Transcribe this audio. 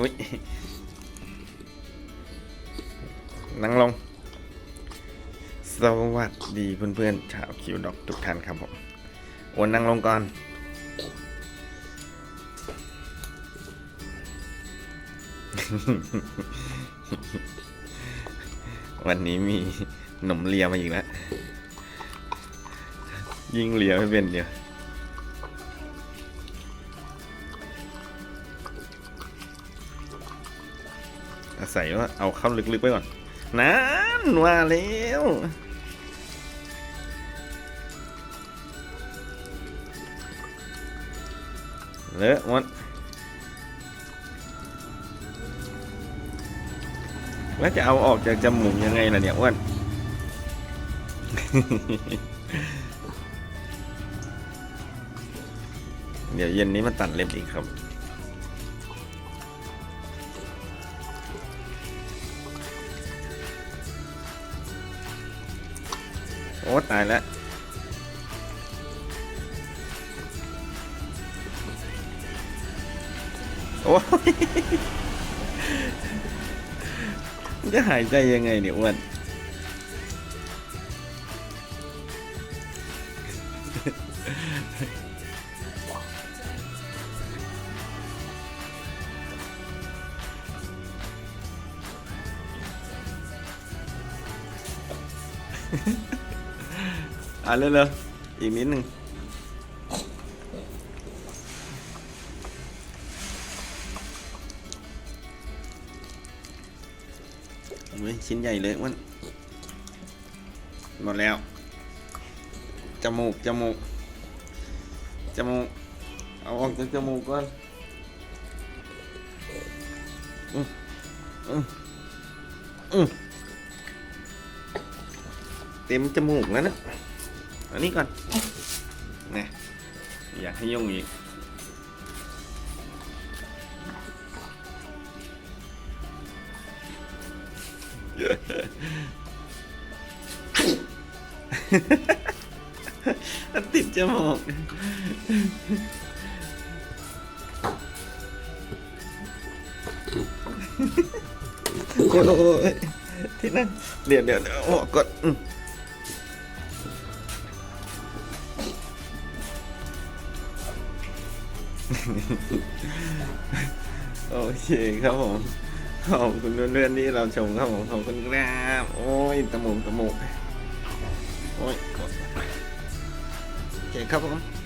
อุ้ยนั่งลง สวัสดีเพื่อนๆชาวคิวดอกทุกท่านครับผมโอนนั่งลงก่อนวันนี้มีหนมเลียมาอีกแล้ว ยิ่งเลียไม่เป็นเดียว อาศัยว่าเอาเข้าลึกๆไปก่อนนั่นว่าแล้วเลอะหมดแล้วจะเอาออกจากจมูกยังไงล่ะเนี่ยอ้วนเดี๋ยวเย็นนี้มันตัดเล็บอีกครับ โอ้ตายแล้วโอ้ยจะหายใจยังไงเนี่ยอ้วน อะเร็วๆอีกนิดหนึ่งอุ้ยชิ้นใหญ่เลยอ้วันหมดแล้ว จมูก จมูก จมูก เอาออกจากจมูกก่อนอืมอืมอืมเต็มจมูกแล้วนะ อันนี้ก่อนนะอยากให้ยุ่งอีกมันติดจมูกโอ้ยที่นั่นเดี๋ยวเดี๋ยวเดี๋ยวออกก่อน โอเคครับผม ขอบคุณเพื่อนๆที่เราชมครับผมขอบคุณครับโอ้ยตะหมูกตะหมูกโอ้ยโอเคครับผม